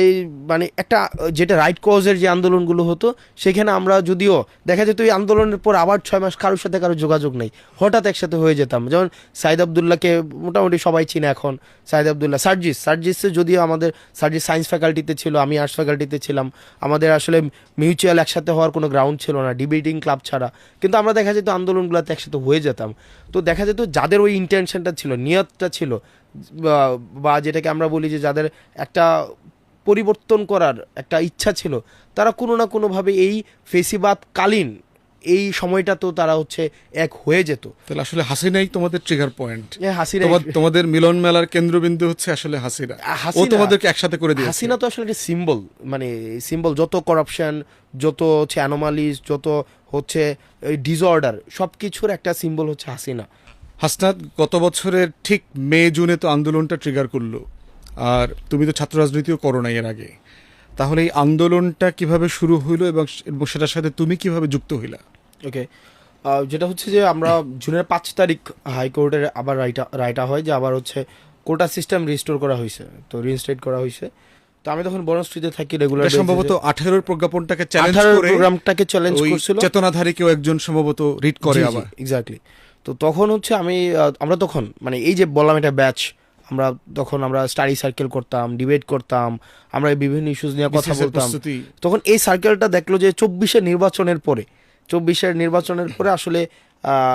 এই মানে একটা, যেটা রাইট কজের যে আন্দোলনগুলো হতো, সেখানে আমরা যদিও, দেখা যেত এই আন্দোলনের পর আবার ছয় মাস কারোর সাথে কারও যোগাযোগ নেই। হঠাৎ একসাথে হয়ে যেতাম। যেমন সাইদ আবদুল্লাহকে মোটামুটি সবাই চিনে এখন, সাইদ আবদুল্লাহ। সার্জিস, সার্জিসে যদিও আমাদের, সার্জিস সায়েন্স ফ্যাকাল্টিতে ছিল, আমি আর্টস ফ্যাকাল্টিতে ছিলাম। আমাদের আসলে মিউচুয়াল একসাথে হওয়ার কোনো গ্রাউন্ড ছিল না ডিবেটিং ক্লাব ছাড়া। কিন্তু আমরা দেখা যেত আন্দোলনগুলোতে একসাথে হয়ে যেতাম। তো দেখা যেত যাদের ওই ইন্টেনশনটা ছিল, নিয়তটা ছিল বা যেটাকে আমরা বলি যে যাদের একটা পরিবর্তন করার একটা ইচ্ছা ছিল। তারা কোনো না কোনোভাবে এই ফেসিবাদ কালীন এই সময়টা তো তারা হচ্ছে এক হয়ে যেত। তাহলে আসলে হাসিনাই তোমাদের ট্রিগার পয়েন্ট হাসিনা তোমাদের মিলন মেলার কেন্দ্রবিন্দু হচ্ছে আসলে হাসিনা। ও তোমাদেরকে একসাথে করে দিয়ে হাসিনা তো আসলে একটা সিম্বল মানে সিম্বল যত করাপশন যত হচ্ছে অ্যানোমালিস যত হচ্ছে ডিসঅর্ডার সব কিছুর একটা সিম্বল হচ্ছে হাসিনা। হাসনাত গত বছরের ঠিক মে জুনে তো আন্দোলনটা ট্রিগার করল। আর তুমি তো ছাত্র রাজনীতিও করো না এর আগে। তাহলে এই আন্দোলনটা কীভাবে শুরু হইল এবং সেটার সাথে তুমি কীভাবে যুক্ত হইলা? ওকে। যেটা হচ্ছে যে আমরা জুনের পাঁচ তারিখ হাইকোর্টের আবার রায়টা রায়টা হয় যে আবার হচ্ছে কোটা সিস্টেম রিস্টোর করা হয়েছে তো রিইনস্টেট করা হয়েছে তো আমি তখন বড় বনশ্রীতে থাকি রেগুলার সম্ভবত আঠেরোর প্রজ্ঞাপনটাকে চ্যালেঞ্জ করে প্রোগ্রামটাকে চ্যালেঞ্জ করছিল। চেতনাধারী কেউ একজন সম্ভবত রিড করে আবার। এক্স্যাক্টলি তো তখন হচ্ছে আমি আমরা তখন মানে এই যে বললাম এটা ব্যাচ আমরা তখন আমরা স্টাডি সার্কেল করতাম ডিবেট করতাম আমরা বিভিন্ন ইস্যুস নিয়ে কথা বলতাম। তখন এই সার্কেলটা দেখল যে চব্বিশের নির্বাচনের পরে চব্বিশের নির্বাচনের পরে আসলে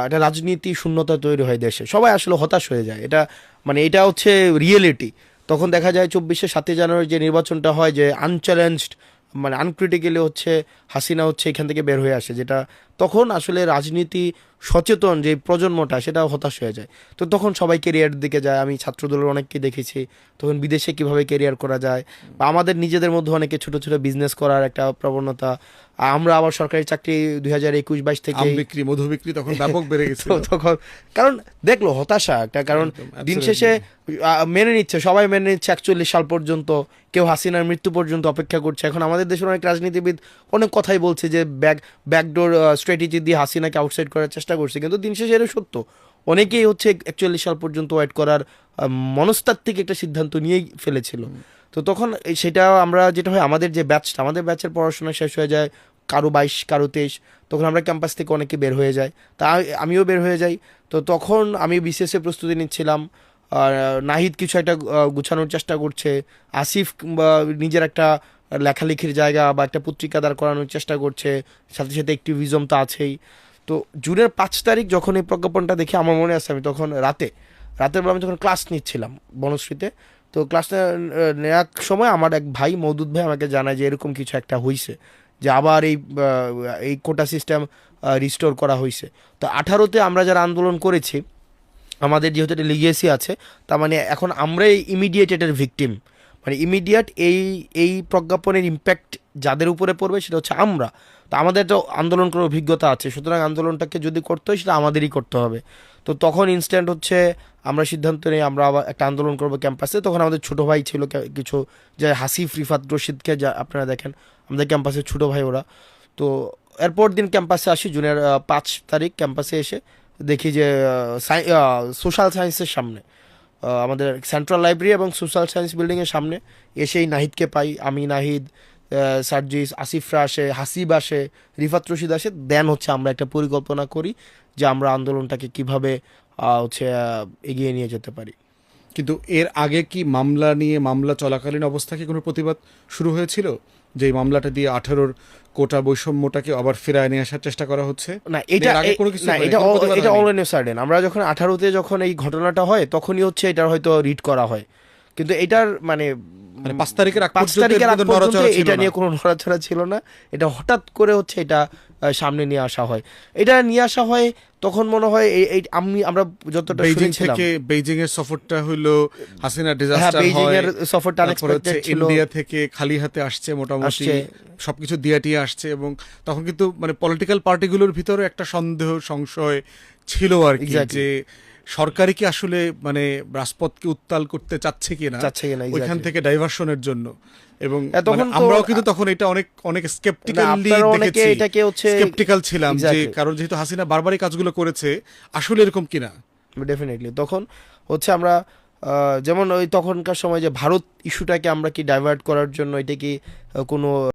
একটা রাজনীতি শূন্যতা তৈরি হয় দেশে। সবাই আসলে হতাশ হয়ে যায়। এটা মানে এটা হচ্ছে রিয়েলিটি তখন দেখা যায় চব্বিশে সাতই জানুয়ারি যে নির্বাচনটা হয় যে আনচ্যালেঞ্জড মানে আনক্রিটিক্যালি হচ্ছে হাসিনা হচ্ছে এখান থেকে বের হয়ে আসে যেটা তখন আসলে রাজনীতি সচেতন যে প্রজন্মটা সেটা হতাশ হয়ে যায়। তো তখন সবাই কেরিয়ার দিকে যায়। আমি ছাত্রদলের অনেককে দেখেছি। তখন বিদেশে কীভাবে কেরিয়ার করা যায়? বা আমাদের নিজেদের মধ্যে অনেকে ছোট ছোট বিজনেস করার একটা প্রবণতা। আমরা আবার সরকারি চাকরি দুই হাজার একুশ বাইশ থেকে বিক্রি মধু বিক্রি তখন ব্যাপক বেড়ে গেছে তখন কারণ দেখল হতাশা একটা। কারণ দিন শেষে মেনে নিচ্ছে সবাই মেনে নিচ্ছে একচল্লিশ সাল পর্যন্ত। কেউ হাসিনার মৃত্যু পর্যন্ত অপেক্ষা করছে। এখন আমাদের দেশের অনেক রাজনীতিবিদ অনেক কথাই বলছে যে ব্যাক ব্যাকডোর স্ট্র্যাটেজি দিয়ে হাসিনাকে আউটসাইড করার চেষ্টা করছে কিন্তু দিন শেষে এটা সত্য। অনেকেই হচ্ছে একচল্লিশ সাল পর্যন্ত ওয়েট করার মনস্তাত্ত্বিক একটা সিদ্ধান্ত নিয়েই ফেলেছিল। তো তখন সেটা আমরা যেটা হয় আমাদের যে ব্যাচটা আমাদের ব্যাচের পড়াশোনা শেষ হয়ে যায় কারও বাইশ কারও তেইশ তখন আমরা ক্যাম্পাস থেকে অনেকে বের হয়ে যায়। তা আমিও বের হয়ে যাই। তো তখন আমি বিসিএস প্রস্তুতি নিচ্ছিলাম আর নাহিদ কিছু একটা গুছানোর চেষ্টা করছে আসিফ নিজের একটা লেখালেখির জায়গা বা একটা পত্রিকা দাঁড় করানোর চেষ্টা করছে, সাথে সাথে অ্যাক্টিভিজম তো আছেই। তো জুনের পাঁচ তারিখ যখন এই প্রজ্ঞাপনটা দেখে আমার মনে আছে, আমি তখন রাতে, রাতের বেলা আমি যখন ক্লাস নিচ্ছিলাম বনশ্রীতে, তো ক্লাসটা নেওয়ার সময় আমার এক ভাই, মৌদুদ ভাই আমাকে জানায় যে এরকম কিছু একটা হয়েছে যে আবার এই এই কোটা সিস্টেম রিস্টোর করা হয়েছে তো আঠারোতে আমরা যারা আন্দোলন করেছি, আমাদের যেহেতু এটা লিগেসি আছে, তার মানে এখন আমরাই ইমিডিয়েট এটার ভিকটিম মানে ইমিডিয়েট এই এই প্রজ্ঞাপনের ইম্প্যাক্ট যাদের উপরে পড়বে সেটা হচ্ছে আমরা। তো আমাদের তো আন্দোলন করার অভিজ্ঞতা আছে, সুতরাং আন্দোলনটাকে যদি করতে হয় সেটা আমাদেরই করতে হবে। তো তখন ইনস্ট্যান্ট হচ্ছে আমরা সিদ্ধান্ত নিই, আমরা আবার একটা আন্দোলন করব ক্যাম্পাসে তখন আমাদের ছোটো ভাই ছিল কিছু যে হাসিফ রিফাত রশিদকে যা আপনারা দেখেন, আমাদের ক্যাম্পাসের ছোট ভাই ওরা। তো এরপর দিন ক্যাম্পাসে আসি, জুনের পাঁচ তারিখ ক্যাম্পাসে এসে দেখি যে সোশ্যাল সায়েন্সের সামনে। আমাদের সেন্ট্রাল লাইব্রেরি এবং সোশ্যাল সায়েন্স বিল্ডিংয়ের সামনে এসেই নাহিদকে পাই। আমি, নাহিদ সার্জিস আসিফরা আসে, হাসিব আসে, রিফাত রশিদ আসে। দেন হচ্ছে আমরা একটা পরিকল্পনা করি যে আমরা আন্দোলনটাকে কীভাবে হচ্ছে এগিয়ে নিয়ে যেতে পারি। কিন্তু এর আগে কি মামলা নিয়ে মামলা চলাকালীন অবস্থা কি কোনো প্রতিবাদ শুরু হয়েছিল? যে মামলাটা দিয়ে আঠারোর কোটা বৈষম্যটাকে আবার ফেরায় নিয়ে আসার চেষ্টা করা হচ্ছে? না এটা না এটা এটা? অলরেডি সার্ডেন আমরা যখন আঠারোতে যখন এই ঘটনাটা হয় তখনই হচ্ছে এটার হয়তো রিড করা হয়। কিন্তু এটার মানে মানে পাঁচ তারিখের পাঁচ তারিখের আগ পর্যন্ত এটা নিয়ে কোনো নড়াচড়া ছিল না। এটা হঠাৎ করে হচ্ছে এটা সামনে নিয়ে আসা হয়। এটা নিয়ে আসা হয় তখন মনে হয় এই- আমি আমরা যতটা শুনেছিলাম থেকে বেইজিং এর সফরটা হলো হাসিনা হ্যাঁ ডিজাস্টার বেইজিং হয় এর সফরটা আনএক্সপেক্টেড ছিল। ইন্ডিয়া থেকে খালি হাতে আসছে মোটামুটি সবকিছু দিয়া টিয়ে আসছে এবং তখন কিন্তু মানে পলিটিক্যাল পার্টিগুলোর ভিতরে একটা সন্দেহ সংশয় ছিল আর কি যে সরকারি কি আসলে মানে রাজপথকে উত্তাল করতে চাচ্ছে কিনা? ওইখান থেকে ডাইভার্সনের জন্য। এবং হ্যাঁ, তখন মানে আমরাও কিন্তু তখন এটা অনেক অনেক স্কেপটিক্যালি দেখেছি। এটাকে হচ্ছে স্কেপটিক্যাল ছিলাম যে কারণ যেহেতু হাসিনা বারবারই কাজগুলো করেছে আসলে এরকম কিনা? ডেফিনেটলি তখন হচ্ছে আমরা যেমন ওই তখনকার সময় যে ভারত ইস্যুটাকে আমরা কি ডাইভার্ট করার জন্য এটা কি কোনো